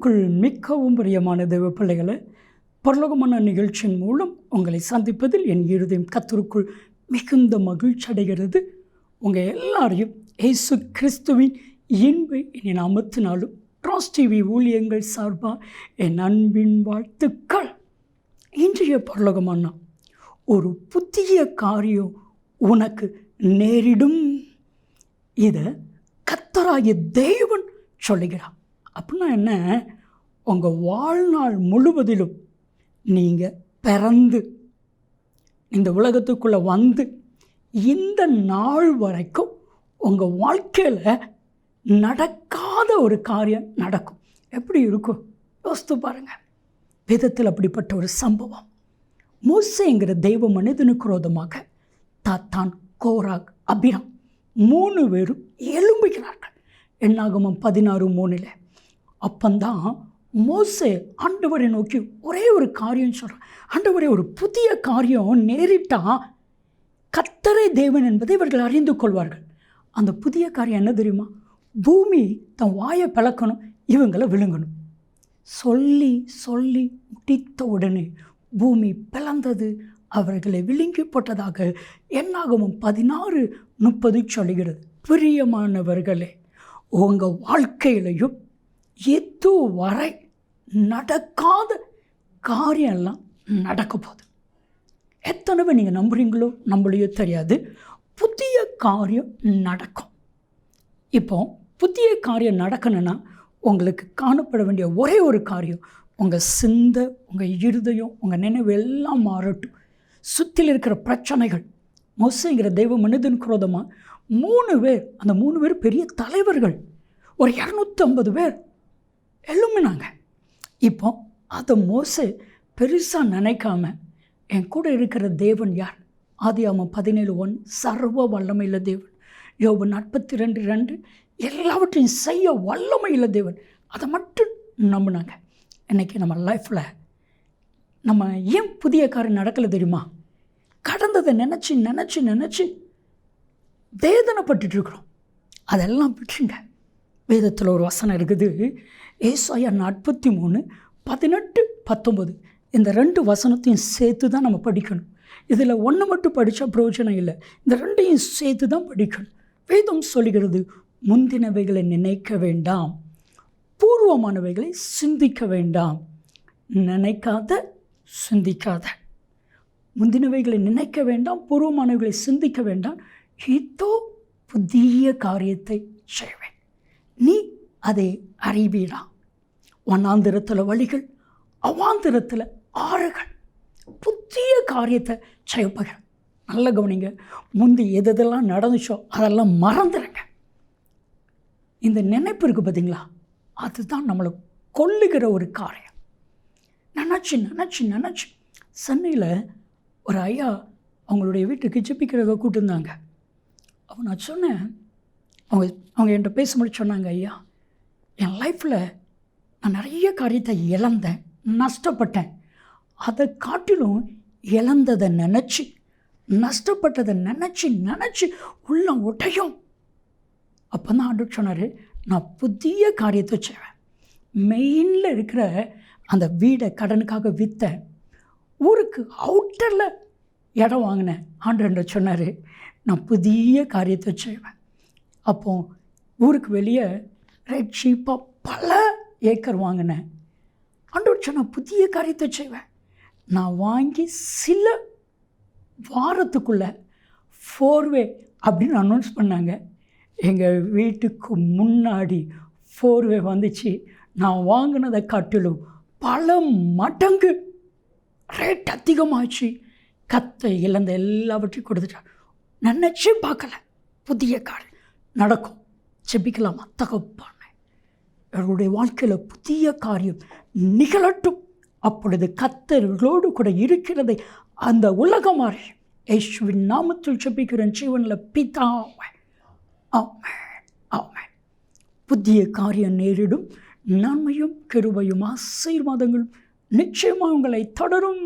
கத்தருக்குள் மிகவும் பிரியமான தெய்வ பிள்ளைகளை பரலோகமான நிகழ்ச்சியின் மூலம் உங்களை சந்திப்பதில் என் இருதயம் கத்தருக்குள் மிகுந்த மகிழ்ச்சி அடைகிறது. உங்கள் எல்லாரையும் ஏசு கிறிஸ்துவின் இன்பை இனி நாமத்தினாலும் ட்ராஸ் டிவி ஊழியங்கள் சார்பாக என் அன்பின் வாழ்த்துக்கள். இன்றைய பரலோகமானா ஒரு புதிய காரியம் உனக்கு நேரிடும். இதை கத்தராகிய தேவன் சொல்லுகிறான் அப்படின்னா என்ன? உங்கள் வாழ்நாள் முழுவதிலும் நீங்கள் பிறந்து இந்த உலகத்துக்குள்ளே வந்து இந்த நாள் வரைக்கும் உங்கள் வாழ்க்கையில் நடக்காத ஒரு காரியம் நடக்கும். எப்படி இருக்கும்? யோசித்து பாருங்கள் வேதத்தில் அப்படிப்பட்ட ஒரு சம்பவம். மூசைங்கிற தெய்வ மனிதனுக்கு ரோதமாக தாத்தான் கோராக் அபிராம் மூணு பேரும் எலும்புகிறார்கள் என்னாகமும் பதினாறு மூணில். அப்பந்தான் மோசே ஆண்டவரை நோக்கி ஒரே ஒரு காரியம் சொல்கிறான் ஆண்டவரை ஒரு புதிய காரியம் நேரிட்டால் கத்தரை தேவன் என்பதை இவர்கள் அறிந்து கொள்வார்கள். அந்த புதிய காரியம் என்ன தெரியுமா? பூமி தன் வாயை பிளக்கணும் இவங்களை விழுங்கணும். சொல்லி சொல்லி முடித்த உடனே பூமி பிளந்தது அவர்களை விழுங்கி போட்டதாக என்னாகவும் பதினாறு முப்பது சொல்லுகிறது. பிரியமானவர்களே உங்கள் வாழ்க்கையிலையும் எது வரை நடக்காத காரியம்லாம் நடக்க போகுது எத்தனை பேர் நீங்கள் நம்புகிறீங்களோ நம்மளையோ தெரியாது. புதிய காரியம் நடக்கும். இப்போ புதிய காரியம் நடக்கணும்னா உங்களுக்கு காணப்பட வேண்டிய ஒரே ஒரு காரியம் உங்கள் சிந்தை உங்கள் இருதயம் உங்கள் நினைவு எல்லாம் மாறட்டும். சுற்றில் இருக்கிற பிரச்சனைகள் மோசங்கிற தெய்வ மனிதன் குரோதமாக மூணு பேர் அந்த மூணு பேர் பெரிய தலைவர்கள். ஒரு இரநூத்தம்பது பேர் எழுமினாங்க இப்போ அதை மோசு பெருசாக நினைக்காம என் கூட இருக்கிற தேவன் யார்? ஆதி அவன் பதினேழு ஒன் சர்வ வல்லமையில் தேவன். யோபு நாற்பத்தி ரெண்டு ரெண்டு எல்லாவற்றையும் செய்ய வல்லமையில் தேவன். அதை மட்டும் நம்பினாங்க. இன்றைக்கி நம்ம லைஃப்பில் நம்ம ஏன் புதிய காரியம் நடக்கலை தெரியுமா? கடந்ததை நினச்சி நினச்சி நினச்சி வேதனைப்பட்டுருக்குறோம் அதெல்லாம் விட்டுருங்க. வேதத்தில் ஒரு வசனம் இருக்குது. ஏசாயா நாற்பத்தி மூணு பதினெட்டு பத்தொம்பது இந்த ரெண்டு வசனத்தையும் சேர்த்து தான் நம்ம படிக்கணும். இதில் ஒன்று மட்டும் படித்தா பிரயோஜனம் இல்லை. இந்த ரெண்டையும் சேர்த்து தான் படிக்கணும். வேதம் சொல்கிறது முந்தினவைகளை நினைக்க வேண்டாம். பூர்வமானவைகளை சிந்திக்க வேண்டாம். நினைக்காத சிந்திக்காத. முந்தினவைகளை நினைக்க வேண்டாம் பூர்வமானவைகளை சிந்திக்க வேண்டாம். இதோ புதிய காரியத்தை செய்வேன். அதை அரேபியனா வண்ணாந்திரத்தில் வழிகள் அவாந்திரத்தில் ஆறுகள். புதிய காரியத்தை செய்யப்போகிற நல்ல கவனிங்க. முந்தி எது எதெல்லாம் நடந்துச்சோ அதெல்லாம் மறந்துடுங்க இந்த நினைப்பு இருக்குது பார்த்தீங்களா அதுதான் நம்மளை கொல்லுகிற ஒரு காரியம். நினச்சி நினச்சி நினச்சி. சென்னையில் ஒரு ஐயா அவங்களுடைய வீட்டுக்கு ஜெபிக்கிறத கூட்டிருந்தாங்க அவன் நான் சொன்னேன் அவங்க அவங்க என்கிட்ட பேசும்போது சொன்னாங்க ஐயா. என் லைஃப்பில் நான் நிறைய காரியத்தை இழந்தேன் நஷ்டப்பட்டேன். அதை காட்டிலும் இழந்ததை நினச்சி நஷ்டப்பட்டதை நினச்சி நினச்சி உள்ளம் உடையும் அப்போ தான் ஆண்டு சொன்னார் நான் புதிய காரியத்தை செய்வேன். மெயினில் இருக்கிற அந்த வீடை கடனுக்காக விற்றேன் ஊருக்கு அவுட்டரில் இடம் வாங்கினேன் ஆண்டு சொன்னார். நான் புதிய காரியத்தை செய்வேன். அப்போ ஊருக்கு வெளியே ரைட் சீப்பாக பல ஏக்கர் வாங்கினேன். ஆண்டவர் நான் புதிய காரியத்தை செய்வேன். நான் வாங்கி சில வாரத்துக்குள்ளே ஃபோர்வே அப்படின்னு அனௌன்ஸ் பண்ணாங்க. எங்கள் வீட்டுக்கு முன்னாடி ஃபோர்வே வந்துச்சு. நான் வாங்கினதை காட்டிலும் பல மடங்கு ரேட் அதிகமாச்சு. கத்தை இழந்த எல்லாவற்றையும் கொடுத்துட்டார் நினச்சி பார்க்கல. புதிய காரியம் நடக்கும். செபிக்கலாமா? தகப்பான். அவருடைய வாழ்க்கையில் புதிய காரியம் நிகழட்டும். அப்பொழுது கத்தர்களோடு கூட இருக்கிறதை அந்த உலகம் அறியும் யேசுவின் நாமத்தில் செபிக்கிறேன் ஜீவனில் பிதா ஆமே ஆமே புதிய காரியம் நேரிடும். நன்மையும் கிருபையும் ஆசீர்வாதங்களும் நிச்சயமாக உங்களை தொடரும்.